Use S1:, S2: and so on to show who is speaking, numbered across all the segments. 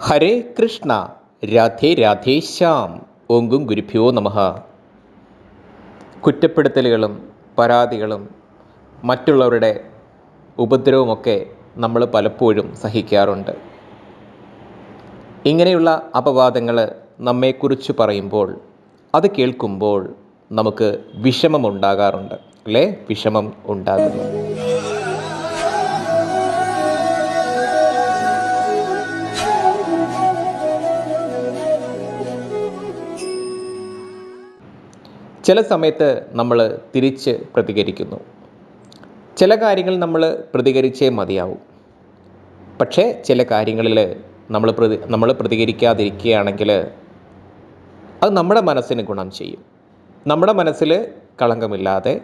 S1: ഹരേ കൃഷ്ണ രാധേ രാധേ ശ്യാം. ഓങ്കും ഗുരുഭ്യോ നമ. കുറ്റപ്പെടുത്തലുകളും പരാതികളും മറ്റുള്ളവരുടെ ഉപദ്രവമൊക്കെ നമ്മൾ പലപ്പോഴും സഹിക്കാറുണ്ട്. ഇങ്ങനെയുള്ള അപവാദങ്ങൾ നമ്മെക്കുറിച്ച് പറയുമ്പോൾ അത് കേൾക്കുമ്പോൾ നമുക്ക് വിഷമമുണ്ടാകാറുണ്ട്. അല്ലേ? വിഷമം ഉണ്ടാകുന്നു. ചില സമയത്ത് നമ്മൾ തിരിച്ച് പ്രതികരിക്കുന്നു. ചില കാര്യങ്ങൾ നമ്മൾ പ്രതികരിച്ചേ മതിയാവും. പക്ഷേ ചില കാര്യങ്ങളിൽ നമ്മൾ പ്രതി നമ്മൾ പ്രതികരിക്കാതിരിക്കുകയാണെങ്കിൽ അത് നമ്മുടെ മനസ്സിന് ഗുണം ചെയ്യും. നമ്മുടെ മനസ്സിൽ കളങ്കമില്ലാതെ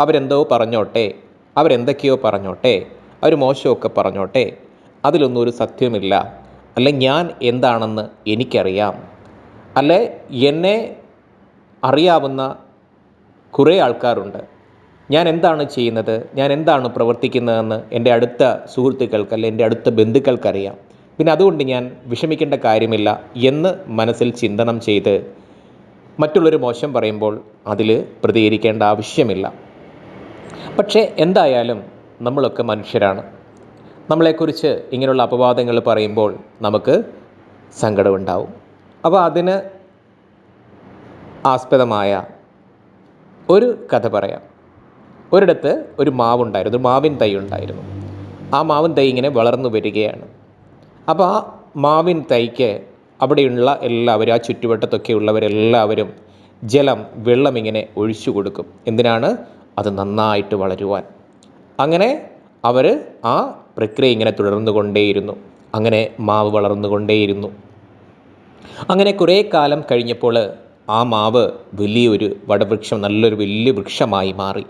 S1: അവരെന്തോ പറഞ്ഞോട്ടെ അവരെന്തൊക്കെയോ പറഞ്ഞോട്ടെ അവർ മോശമൊക്കെ പറഞ്ഞോട്ടെ അതിലൊന്നും ഒരു സത്യമില്ല അല്ലെ ഞാൻ എന്താണെന്ന് എനിക്കറിയാം. അല്ലെ എന്നെ അറിയാവുന്ന കുറേ ആൾക്കാരുണ്ട്. ഞാൻ എന്താണ് ചെയ്യുന്നത്? ഞാൻ എന്താണ് പ്രവർത്തിക്കുന്നതെന്ന് എന്റെ അടുത്ത സുഹൃത്തുക്കൾക്ക് അല്ലെ എന്റെ അടുത്ത ബന്ധുക്കൾക്കറിയാം. പിന്നെ അതുകൊണ്ട് ഞാൻ വിഷമിക്കേണ്ട കാര്യമില്ല എന്ന് മനസ്സിൽ ചിന്തനം ചെയ്ത് മറ്റുള്ളൊരു മോശം പറയുമ്പോൾ അതിൽ പ്രതികരിക്കേണ്ട ആവശ്യമില്ല. പക്ഷേ എന്തായാലും നമ്മളൊക്കെ മനുഷ്യരാണ്. നമ്മളെക്കുറിച്ച് ഇങ്ങനെയുള്ള അപവാദങ്ങൾ പറയുമ്പോൾ നമുക്ക് സങ്കടമുണ്ടാവും. അപ്പോൾ അതിന് ആസ്പദമായ ഒരു കഥ പറയാം. ഒരിടത്ത് ഒരു മാവുണ്ടായിരുന്നു ഒരു മാവിൻ തൈ ഉണ്ടായിരുന്നു. ആ മാവിൻ തൈ ഇങ്ങനെ വളർന്നു വരികയാണ്. അപ്പോൾ ആ മാവിൻ തൈക്ക് അവിടെയുള്ള എല്ലാവരും ആ ചുറ്റുവട്ടത്തൊക്കെ ഉള്ളവരെല്ലാവരും ജലം വെള്ളം ഇങ്ങനെ ഒഴിച്ചു കൊടുക്കും. എന്തിനാണ്? അത് നന്നായിട്ട് വളരുവാൻ. അങ്ങനെ അവർ ആ പ്രക്രിയ ഇങ്ങനെ തുടർന്നു കൊണ്ടേയിരുന്നു. അങ്ങനെ മാവ് വളർന്നു കൊണ്ടേയിരുന്നു. അങ്ങനെ കുറേ കാലം കഴിഞ്ഞപ്പോൾ ആ മാവ് വലിയൊരു വടവൃക്ഷം നല്ലൊരു വലിയ വൃക്ഷമായി മാറി.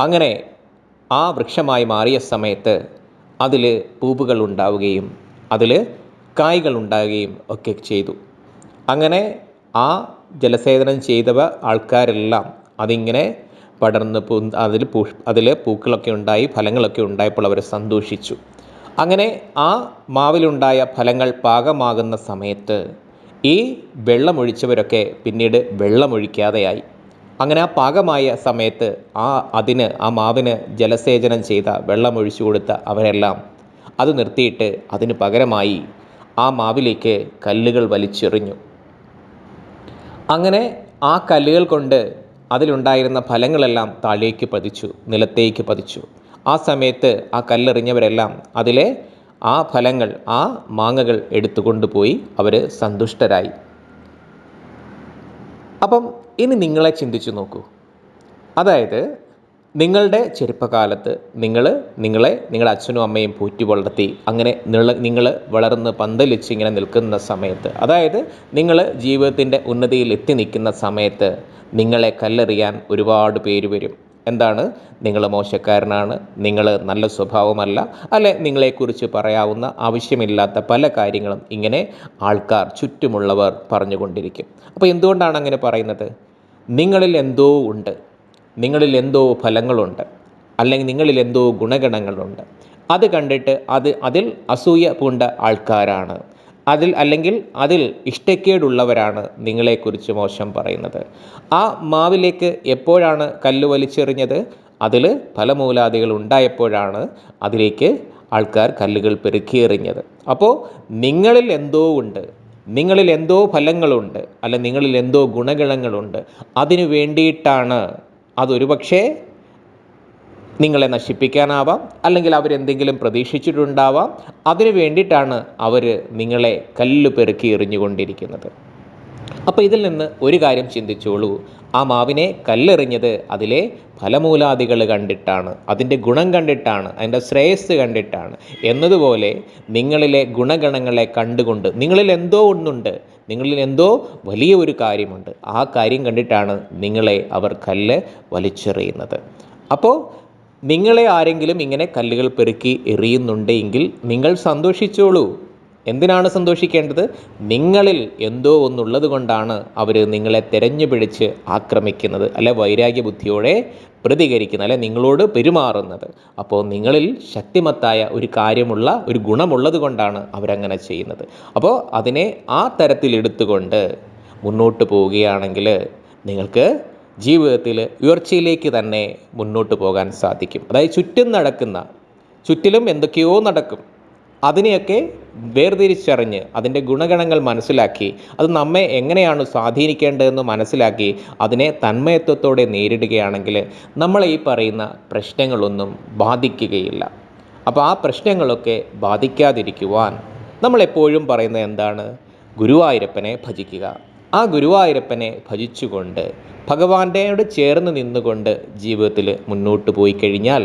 S1: അങ്ങനെ ആ വൃക്ഷമായി മാറിയ സമയത്ത് അതിൽ പൂവുകൾ ഉണ്ടാവുകയും അതിൽ കായ്കൾ ഉണ്ടാവുകയും ഒക്കെ ചെയ്തു. അങ്ങനെ ആ ജലസേചനം ചെയ്തവ ആൾക്കാരെല്ലാം അതിങ്ങനെ പടർന്ന് പൂ അതിൽ പൂ അതിൽ പൂക്കളൊക്കെ ഉണ്ടായി ഫലങ്ങളൊക്കെ ഉണ്ടായപ്പോൾ അവർ സന്തോഷിച്ചു. അങ്ങനെ ആ മാവിലുണ്ടായ ഫലങ്ങൾ പാകമാകുന്ന സമയത്ത് ഈ വെള്ളമൊഴിച്ചവരൊക്കെ പിന്നീട് വെള്ളമൊഴിക്കാതെയായി. അങ്ങനെ ആ പാകമായ സമയത്ത് ആ അതിന് ആ മാവിന് ജലസേചനം ചെയ്ത വെള്ളമൊഴിച്ചു കൊടുത്ത അവരെല്ലാം അത് നിർത്തിയിട്ട് അതിന് പകരമായി ആ മാവിലേക്ക് കല്ലുകൾ വലിച്ചെറിഞ്ഞു. അങ്ങനെ ആ കല്ലുകൾ കൊണ്ട് അതിലുണ്ടായിരുന്ന ഫലങ്ങളെല്ലാം താഴേക്ക് പതിച്ചു നിലത്തേക്ക് പതിച്ചു. ആ സമയത്ത് ആ കല്ലെറിഞ്ഞവരെല്ലാം അതിലെ ആ ഫലങ്ങൾ ആ മാങ്ങകൾ എടുത്തുകൊണ്ടുപോയി അവർ സന്തുഷ്ടരായി. അപ്പം ഇനി നിങ്ങളെ ചിന്തിച്ചു നോക്കൂ. അതായത് നിങ്ങളുടെ ചെറുപ്പകാലത്ത് നിങ്ങൾ നിങ്ങളെ നിങ്ങളുടെ അച്ഛനും അമ്മയും പോറ്റി വളർത്തി അങ്ങനെ നിങ്ങൾ വളർന്ന് പന്തലിച്ച് ഇങ്ങനെ നിൽക്കുന്ന സമയത്ത് അതായത് നിങ്ങൾ ജീവിതത്തിന്റെ ഉന്നതിയിൽ എത്തി നിൽക്കുന്ന സമയത്ത് നിങ്ങളെ കല്ലെറിയാൻ ഒരുപാട് പേര് വരും. എന്താണ്? നിങ്ങൾ മോശക്കാരനാണ്. നിങ്ങൾ നല്ല സ്വഭാവമല്ല. അല്ലെ നിങ്ങളെക്കുറിച്ച് പറയാവുന്ന ആവശ്യമില്ലാത്ത പല കാര്യങ്ങളും ഇങ്ങനെ ആൾക്കാർ ചുറ്റുമുള്ളവർ പറഞ്ഞുകൊണ്ടിരിക്കും. അപ്പോൾ എന്തുകൊണ്ടാണ് അങ്ങനെ പറയുന്നത്? നിങ്ങളിൽ എന്തോ ഉണ്ട്. നിങ്ങളിൽ എന്തോ ഫലങ്ങളുണ്ട്. അല്ലെങ്കിൽ നിങ്ങളിൽ എന്തോ ഗുണഗണങ്ങളുണ്ട്. അത് കണ്ടിട്ട് അത് അതിൽ അസൂയ പൂണ്ട ആൾക്കാരാണ്. അതിൽ അല്ലെങ്കിൽ അതിൽ ഇഷ്ടക്കേടുള്ളവരാണ് നിങ്ങളെക്കുറിച്ച് മോശം പറയുന്നത്. ആ മാവിലേക്ക് എപ്പോഴാണ് കല്ല് വലിച്ചെറിഞ്ഞത്? അതിൽ ഫലമൂലാദികൾ ഉണ്ടായപ്പോഴാണ് അതിലേക്ക് ആൾക്കാർ കല്ലുകൾ പെരുക്കിയെറിഞ്ഞത് അപ്പോൾ നിങ്ങളിൽ എന്തോ ഉണ്ട് നിങ്ങളിൽ എന്തോ ഫലങ്ങളുണ്ട് അല്ല നിങ്ങളിൽ എന്തോ ഗുണഗണങ്ങളുണ്ട് അതിനു വേണ്ടിയിട്ടാണ് അതൊരു പക്ഷേ നിങ്ങളെ നശിപ്പിക്കാനാവാം അല്ലെങ്കിൽ അവരെന്തെങ്കിലും പ്രതീക്ഷിച്ചിട്ടുണ്ടാവാം. അതിനു വേണ്ടിയിട്ടാണ് അവർ നിങ്ങളെ കല്ല് പെറുക്കി എറിഞ്ഞുകൊണ്ടിരിക്കുന്നത്. അപ്പോൾ ഇതിൽ നിന്ന് ഒരു കാര്യം ചിന്തിച്ചോളൂ. ആ മാവിനെ കല്ലെറിഞ്ഞത് അതിലെ ഫലമൂലാദികൾ കണ്ടിട്ടാണ്. അതിന്റെ ഗുണം കണ്ടിട്ടാണ്. അതിന്റെ ശ്രേയസ് കണ്ടിട്ടാണ്. എന്നതുപോലെ നിങ്ങളിലെ ഗുണഗണങ്ങളെ കണ്ടുകൊണ്ട് നിങ്ങളിൽ എന്തോ ഒന്നുണ്ട്. നിങ്ങളിൽ എന്തോ വലിയ ഒരു കാര്യമുണ്ട്. ആ കാര്യം കണ്ടിട്ടാണ് നിങ്ങളെ അവർ കല്ല് വലിച്ചെറിയുന്നത്. അപ്പോൾ നിങ്ങളെ ആരെങ്കിലും ഇങ്ങനെ കല്ലുകൾ പെറുക്കി എറിയുന്നുണ്ടെങ്കിൽ നിങ്ങൾ സന്തോഷിച്ചോളൂ. എന്തിനാണ് സന്തോഷിക്കേണ്ടത്? നിങ്ങളിൽ എന്തോ ഒന്നുള്ളത് കൊണ്ടാണ് അവർ നിങ്ങളെ തെരഞ്ഞു പിടിച്ച് ആക്രമിക്കുന്നത് അല്ലെ വൈരാഗ്യ ബുദ്ധിയോടെ പ്രതികരിക്കുന്നത് അല്ലെ നിങ്ങളോട് പെരുമാറുന്നത്. അപ്പോൾ നിങ്ങളിൽ ശക്തിമത്തായ ഒരു കാര്യമുള്ള ഒരു ഗുണമുള്ളത് കൊണ്ടാണ് അവരങ്ങനെ ചെയ്യുന്നത്. അപ്പോൾ അതിനെ ആ തരത്തിലെടുത്തുകൊണ്ട് മുന്നോട്ട് പോവുകയാണെങ്കിൽ നിങ്ങൾക്ക് ജീവിതത്തിൽ ഉയർച്ചയിലേക്ക് തന്നെ മുന്നോട്ട് പോകാൻ സാധിക്കും. അതായത് ചുറ്റും നടക്കുന്ന ചുറ്റിലും എന്തൊക്കെയോ നടക്കും അതിനെയൊക്കെ വേർതിരിച്ചറിഞ്ഞ് അതിന്റെ ഗുണഗണങ്ങൾ മനസ്സിലാക്കി അത് നമ്മെ എങ്ങനെയാണ് സ്വാധീനിക്കേണ്ടതെന്ന് മനസ്സിലാക്കി അതിനെ തന്മയത്വത്തോടെ നേരിടുകയാണെങ്കിൽ നമ്മളെ ഈ പറയുന്ന പ്രശ്നങ്ങളൊന്നും ബാധിക്കുകയില്ല. അപ്പോൾ ആ പ്രശ്നങ്ങളൊക്കെ ബാധിക്കാതിരിക്കുവാൻ നമ്മളെപ്പോഴും പറയുന്നത് എന്താണ്? ഗുരുവായൂരപ്പനെ ഭജിക്കുക. ആ ഗുരുവായൂരപ്പനെ ഭജിച്ചുകൊണ്ട് ഭഗവാന്റെയോട് ചേർന്ന് നിന്നുകൊണ്ട് ജീവിതത്തിൽ മുന്നോട്ട് പോയി കഴിഞ്ഞാൽ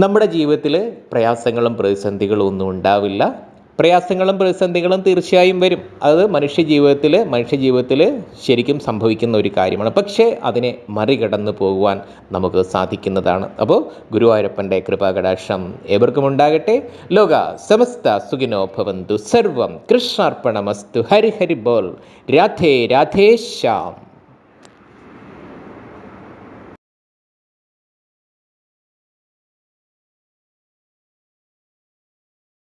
S1: നമ്മുടെ ജീവിതത്തിൽ പ്രയാസങ്ങളും പ്രതിസന്ധികളും ഒന്നും ഉണ്ടാവില്ല. പ്രയാസങ്ങളും പ്രതിസന്ധികളും തീർച്ചയായും വരും. അത് മനുഷ്യ ജീവിതത്തിൽ മനുഷ്യ ജീവിതത്തിൽ ശരിക്കും സംഭവിക്കുന്ന ഒരു കാര്യമാണ്. പക്ഷേ അതിനെ മറികടന്നു പോകുവാൻ നമുക്ക് സാധിക്കുന്നതാണ്. അപ്പോൾ ഗുരുവായൂരപ്പന്റെ കൃപാകടാക്ഷം ഏവർക്കും ഉണ്ടാകട്ടെ. ലോക സമസ്ത സുഖിനോ ഭവന്തു. സർവം കൃഷ്ണാർപ്പണമസ്തു. ഹരിഹരി ഹരി ബോൾ. രാധേ രാധേശ്യാം